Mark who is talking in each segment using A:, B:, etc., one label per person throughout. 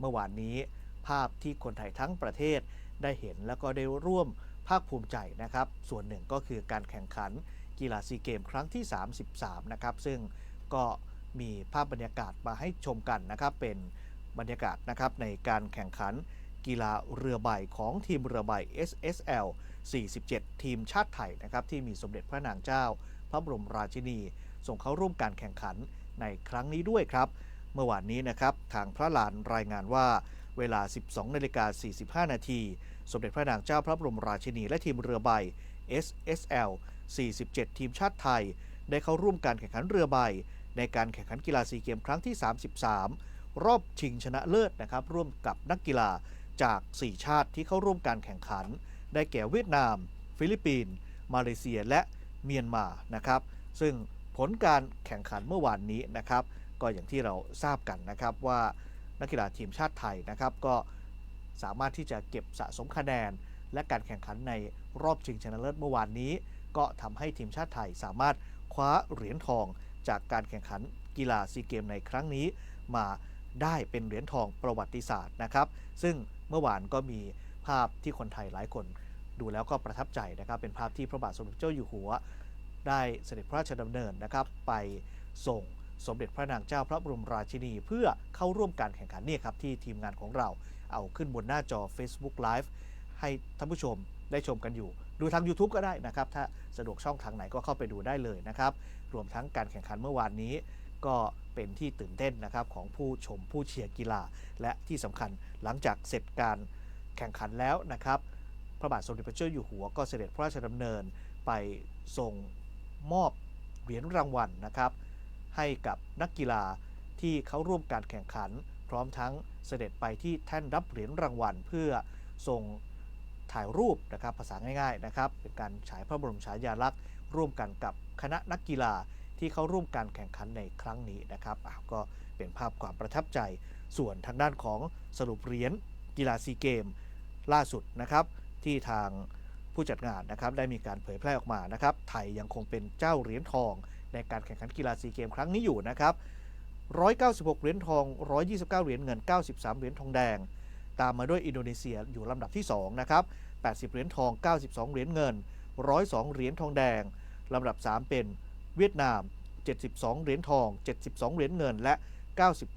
A: เมื่อวานนี้ ภาพที่คนไทยทั้งประเทศได้เห็นแล้วก็ได้ร่วมภาคภูมิใจนะครับ ส่วนหนึ่งก็คือการแข่งขันกีฬาซีเกมครั้งที่ 33 นะครับ ซึ่งก็มีภาพบรรยากาศมาให้ชมกันนะครับ เป็นบรรยากาศนะครับในการแข่งขันกีฬาเรือใบของทีมเรือใบ SSL 47 ทีมชาติไทยนะครับที่มีสมเด็จพระนางเจ้า พระบรมราชินีส่งเข้าร่วมการแข่งขันในครั้งนี้ด้วยครับ เมื่อวานนี้นะครับ ทางพระลานรายงานว่าเวลา 12นาฬิกา45 นาที สมเด็จพระนางเจ้าพระบรมราชินีและทีมเรือใบ SSL 47 ทีมชาติไทย ได้เข้าร่วมการแข่งขันเรือใบ ในการแข่งขันกีฬาซีเกมครั้งที่ 33 รอบชิงชนะเลิศนะครับ ร่วมกับนักกีฬาจาก 4 ชาติที่เข้าร่วมการแข่งขัน ได้แก่เวียดนาม ฟิลิปปินส์มาเลเซียและเมียนมานะครับ ซึ่งผลการแข่งขันเมื่อวานนี้นะครับ ก็อย่างที่เราทราบกันนะครับว่านักกีฬาทีมชาติไทยนะครับก็สามารถที่จะเก็บสะสมคะแนน และการแข่งขันในรอบชิงชนะเลิศเมื่อวานนี้ ก็ทำให้ทีมชาติไทยสามารถคว้าเหรียญทองจากการแข่งขันกีฬาซีเกมในครั้งนี้ มาได้เป็นเหรียญทองประวัติศาสตร์นะครับ ซึ่งเมื่อวานก็มีภาพที่คนไทยหลายคนดูแล้วก็ประทับใจนะครับ เป็นภาพที่พระบาทสมเด็จเจ้าอยู่หัว ได้เสด็จพระราชดำเนินนะครับ ไปส่ง สมเด็จพระนางเจ้าพระบรมราชินี เพื่อเข้าร่วมการแข่งขันนี่ครับที่ทีมงานของเราเอาขึ้นบนหน้าจอ Facebook Live ให้ท่านผู้ชมได้ชมกันอยู่ ดูทาง YouTube ก็ได้นะครับ ถ้าสะดวกช่องทางไหนก็เข้าไปดูได้เลยนะครับ รวมทั้งการแข่งขันเมื่อวานนี้ ก็เป็นที่ตื่นเต้นนะครับของผู้ชมผู้เชียร์กีฬา และที่สำคัญหลังจากเสร็จการแข่งขันแล้วนะครับ พระบาทสมเด็จพระเจ้าอยู่หัวก็เสด็จพระราชดำเนินไปส่งมอบเหรียญรางวัลนะครับ ให้กับนักกีฬาที่เขาร่วมการแข่งขัน พร้อมทั้งเสด็จไปที่แท่นรับเหรียญรางวัล เพื่อส่งถ่ายรูปนะครับภาษาง่ายๆนะครับเป็นการฉายพระบรมฉายาลักษณ์ร่วมกันกับคณะนักกีฬาที่เข้าร่วมการแข่งขันในครั้งนี้นะครับก็เป็นภาพความประทับใจ ส่วนทางด้านของสรุปเหรียญกีฬาซีเกม ล่าสุดนะครับที่ทางผู้จัดงานนะครับได้มีการเผยแพร่ออกมานะครับไทยยังคงเป็นเจ้าเหรียญทอง ในการแข่งขันกีฬาซีเกมครั้งนี้อยู่นะครับ 196 เหรียญทอง 129 เหรียญเงิน 93 เหรียญทองแดง ตามมาด้วยอินโดนีเซียอยู่ลำดับที่ 2 นะครับ 80 เหรียญทอง 92 เหรียญเงิน 102 เหรียญทองแดง ลำดับ 3 เป็นเวียดนาม 72 เหรียญทอง 72 เหรียญเงิน และ 99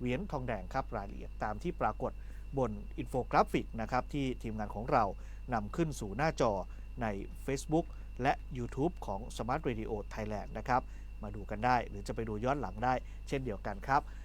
A: เหรียญทองแดงครับรายละเอียดตามที่ปรากฏบนอินโฟกราฟิกนะครับที่ทีมงานของเรานำขึ้นสู่หน้าจอใน Facebook และ YouTube ของ Smart Radio Thailand นะครับ มาดูกันได้หรือจะไปดูย้อนหลังได้เช่นเดียวกันครับ